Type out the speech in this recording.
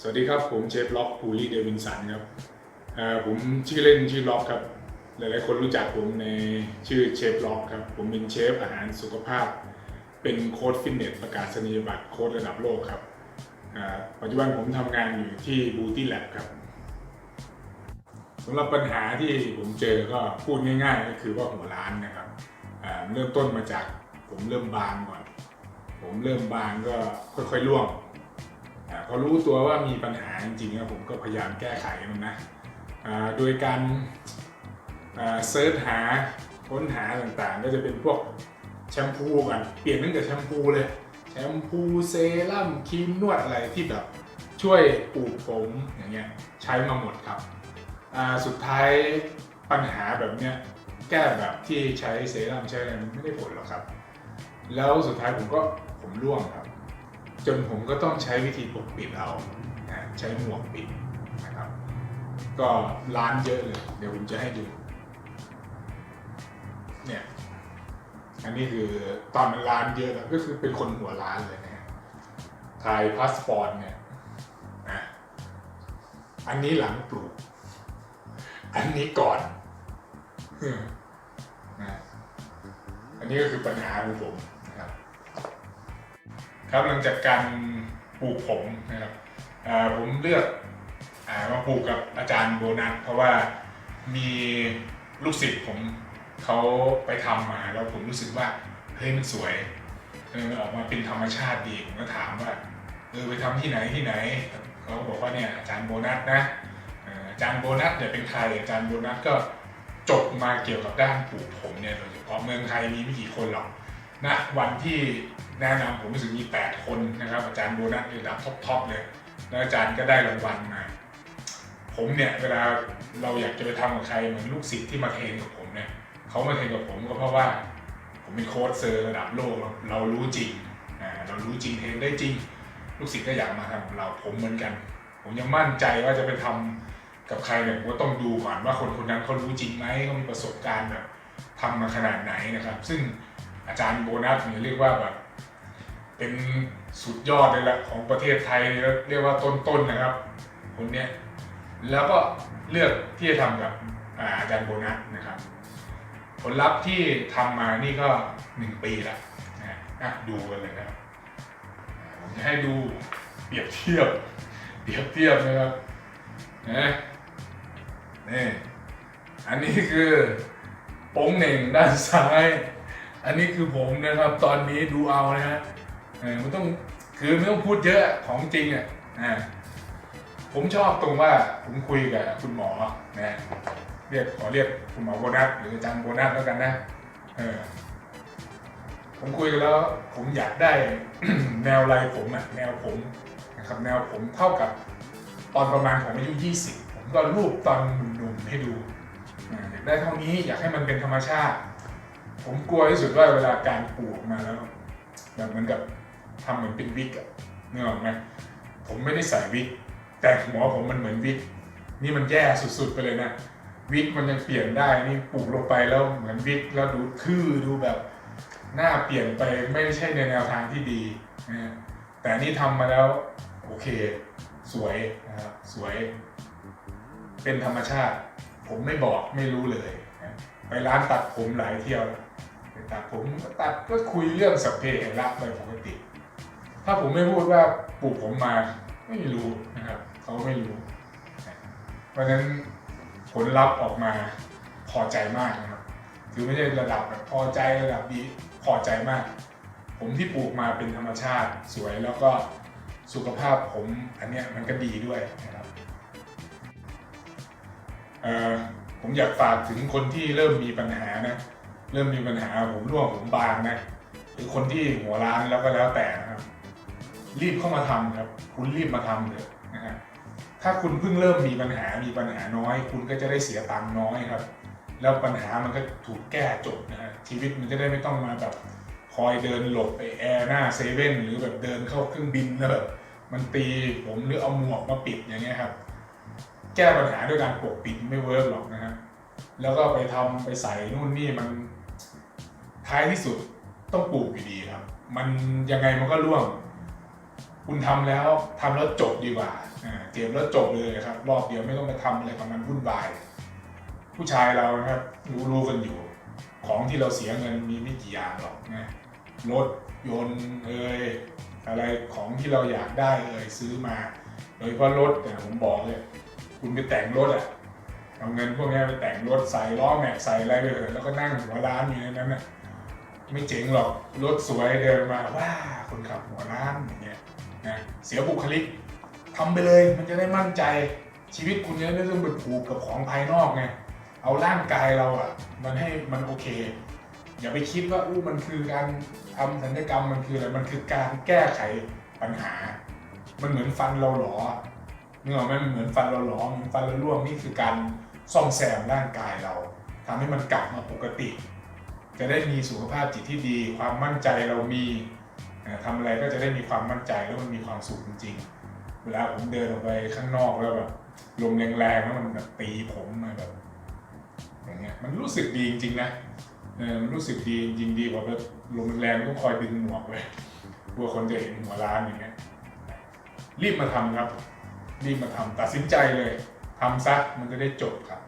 สวัสดีครับ ผมเชฟล็อกภูริเดวินสันครับผมชื่อเล่นชื่อล็อกครับ หลายๆคนรู้จักผมในชื่อเชฟล็อกครับ ผมเป็นเชฟอาหารสุขภาพ เป็นโค้ชฟิตเนสประกาศนียบัตรโค้ชระดับโลกครับปัจจุบันผมทำงานอยู่ที่บูตี้แลบครับสำหรับปัญหาที่ผมเจอก็พูดง่าย ๆ ก็คือว่าหัวร้านนะครับเริ่มต้นมาจากผมเริ่มบางก่อน ผมเริ่มบางก็ค่อยๆร่วง อ่าพอรู้ตัวว่ามีปัญหาจริงๆแล้วผมก็พยายามแก้ไขมันนะโดยการเซิร์ชหาค้นหาต่างๆ ก็จะเป็นพวกแชมพูกันเปลี่ยนตั้งแต่แชมพูเลย แชมพูเซรั่มครีมนวดอะไรที่แบบช่วยปลูกผมอย่างเงี้ยใช้มาหมดครับสุดท้ายปัญหาแบบเนี้ยแก้แบบที่ใช้เซรั่มใช้อะไรมันไม่ได้ผลหรอกครับ แล้วสุดท้ายผมก็ผมร่วงครับ จนผมก็ต้องใช้วิธีปกปิดเอาใช้หมวกปิดนะครับ ก็ร้านเยอะเลย เดี๋ยวผมจะให้ดู เนี่ย อันนี้คือตอนมันร้านเยอะแล้วก็คือเป็นคนหัวร้านเลยนะถ่ายพาสปอร์ตเนี่ยนะอันนี้หลังปลูก อันนี้ก่อนนะอันนี้ก็คือปัญหาของผม ครับหลังจากการปลูกผมนะครับผมเลือกอมาปลูกกับอาจารย์โบนัสเพราะว่ามีลูกศิษย์ผมเขาไปทำมาแล้วผมรู้สึกว่าเฮ้ยมันสวยเออมันออกมาเป็นธรรมชาติดีผมก็ถามว่าเออไปทำที่ไหนที่ไหนเขาบอกว่าเนี่ยอาจารย์โบนัสนะอาจารย์โบนัสเนี่ยเป็นใครอาจารย์โบนัสก็จบมาเกี่ยวกับด้านปลูกผมเนี่ยโดยเฉพาะเมืองไทยมีไม่กี่คนหรอกณวันที่ แนะนำผมรู้สึกมี 8 คนนะครับ อาจารย์โบนัสระดับท็อปๆเลย แล้วอาจารย์ก็ได้รางวัลมา ผมเนี่ยเวลาเราอยากจะไปทำกับใครเหมือนลูกศิษย์ที่มาเทรนกับผมเนี่ยเขามาเทรนกับผมก็เพราะว่า ผมเป็นโค้ชเซอร์ระดับโลกเรารู้จริงอ่าเรารู้จริงเทรนได้จริง ลูกศิษย์ก็อยากมาทำกับเราผมเหมือนกัน ผมยังมั่นใจว่าจะไปทำกับใครเนี่ยผมก็ต้องดูก่อนว่าคนคนนั้นเขารู้จริงไหมเขามีประสบการณ์แบบทำมาขนาดไหนนะครับ ซึ่งอาจารย์โบนัสเนี่ยเรียกว่าแบบ เป็นสุดยอดเลยแหละของประเทศไทยเรียกว่าต้นๆนะครับคนเนี้ยแล้วก็เลือกที่จะทำกับอาจารย์โบนัสนะครับ ผลลัพธ์ที่ทำมานี่ก็หนึ่งปีแล้วนะดูกันเลยนะครับผมจะให้ดูเปรียบเทียบ เปรียบเทียบนะครับนะนี่อันนี้คือโป้งเหน่งด้านซ้าย อันนี้คือผมนะครับ ตอนนี้ดูเอานะฮะ เออมันต้องคือไม่ต้องพูดเยอะของจริงอะอ่าผมชอบตรงว่าผมคุยกับคุณหมอนะเรียกขอเรียกคุณหมอโบนัสหรืออาจารย์โบนัสแล้วกันนะเออผมคุยกันแล้วผมอยากได้ แนวลายผมอะแนวผมนะครับแนวผมเท่ากับตอนประมาณผมอายุ 20 ผมก็รูปตอนหนุ่มๆให้ดูอ่าอยากได้เท่านี้อยากให้มันเป็นธรรมชาติ ผมกลัวที่สุดว่าเวลาการปลูกมาแล้วแบบเหมือนกับ ทำเหมือนเป็นวิกอะนึกออกไหมผมไม่ได้ใส่วิก แต่หัวผมมันเหมือนวิก นี่มันแย่สุดๆไปเลยนะ วิกมันยังเปลี่ยนได้ นี่ปลูกลงไปแล้วเหมือนวิกแล้วดูทื่อดูแบบ หน้าเปลี่ยนไปไม่ใช่ในแนวทางที่ดีนะแต่นี่ทำมาแล้วโอเค สวยนะครับสวย เป็นธรรมชาติ ผมไม่บอกไม่รู้เลยนะไปร้านตัดผมหลายเที่ยวแล้วไปตัดผมตัดก็คุยเรื่องสัพเพเหระไปปกติ ถ้าผมไม่พูดว่าปลูกผมมาไม่รู้นะครับเขาไม่รู้ เพราะฉะนั้นผลลัพธ์ออกมาพอใจมากนะครับคือไม่ใช่ระดับแบบพอใจระดับดีพอใจมาก ผมที่ปลูกมาเป็นธรรมชาติสวยแล้วก็สุขภาพผมอันเนี้ยมันก็ดีด้วยนะครับผมอยากฝากถึงคนที่เริ่มมีปัญหานะเริ่มมีปัญหาผมร่วงผมบางนะหรือคนที่หัวร้านแล้วก็แล้วแต่นะครับ รีบเข้ามาทำครับ คุณรีบมาทำเถอะนะฮะถ้าคุณเพิ่งเริ่มมีปัญหามีปัญหาน้อย คุณก็จะได้เสียตังค์น้อยครับ แล้วปัญหามันก็ถูกแก้จบนะฮะชีวิตมันจะได้ไม่ต้องมาแบบคอยเดินหลบไปแอร์หน้าเซเว่นหรือแบบเดินเข้าเครื่องบินแล้วแบบมันตีผมหรือเอาหมวกมาปิดอย่างเงี้ยครับแก้ปัญหาด้วยการปกปิดไม่เวิร์กหรอกนะฮะแล้วก็ไปทำไปใส่นู่นนี่มันท้ายที่สุดต้องปลูกอยู่ดีครับ มันยังไงมันก็ร่วง คุณทำแล้วทำแล้วจบดีกว่าเจ็บแล้วจบเลยครับ รอบเดียวไม่ต้องไปทำอะไรกับมันวุ่นวาย ผู้ชายเรานะครับรู้รู้กันอยู่ ของที่เราเสียเงินมีไม่กี่อย่างหรอกนะรถยนต์เอ่ยอะไรของที่เราอยากได้เอ่ยซื้อมา โดยเฉพาะรถแต่ผมบอกเลยคุณไปแต่งรถอะเอาเงินพวกนี้ไปแต่งรถใส่ล้อแม็กใส่อะไรไปเถอะแล้วก็นั่งหัวร้านอยู่ในนั้นน่ะไม่เจ๋งหรอกรถสวยเดินมาว้าคนขับหัวร้านอย่างเงี้ย นะเสียบุคลิกทำไปเลยมันจะได้มั่นใจชีวิตคุณจะได้ไม่ต้องไปผูกกับของภายนอกไงเอาร่างกายเราอะมันให้มันโอเค อย่าไปคิดว่าอู้มันคือการทำศัลยกรรมมันคืออะไรมันคือการแก้ไขปัญหา มันเหมือนฟันเราหลอเนื้อไหมมันเหมือนฟันเราหลอเหมือนฟันเราร่วงนี่คือการซ่อมแซมร่างกายเราทำให้มันกลับมาปกติ จะได้มีสุขภาพจิตที่ดี ความมั่นใจเรามี ทำอะไรก็จะได้มีความมั่นใจแล้วมันมีความสุขจริงๆ เวลาผมเดินออกไปข้างนอกแล้วแบบลมแรงๆแล้วมันแบบตีผมมาแบบอย่างเงี้ยมันรู้สึกดีจริงๆนะเออมันรู้สึกดีจริงดีกว่าแบบลมแรงๆต้องคอยดึงหมวกเลยกลัวคนจะเห็นหัวร้านอย่างเงี้ยรีบมาทำครับ รีบมาทำตัดสินใจเลยทำซะมันจะได้จบครับ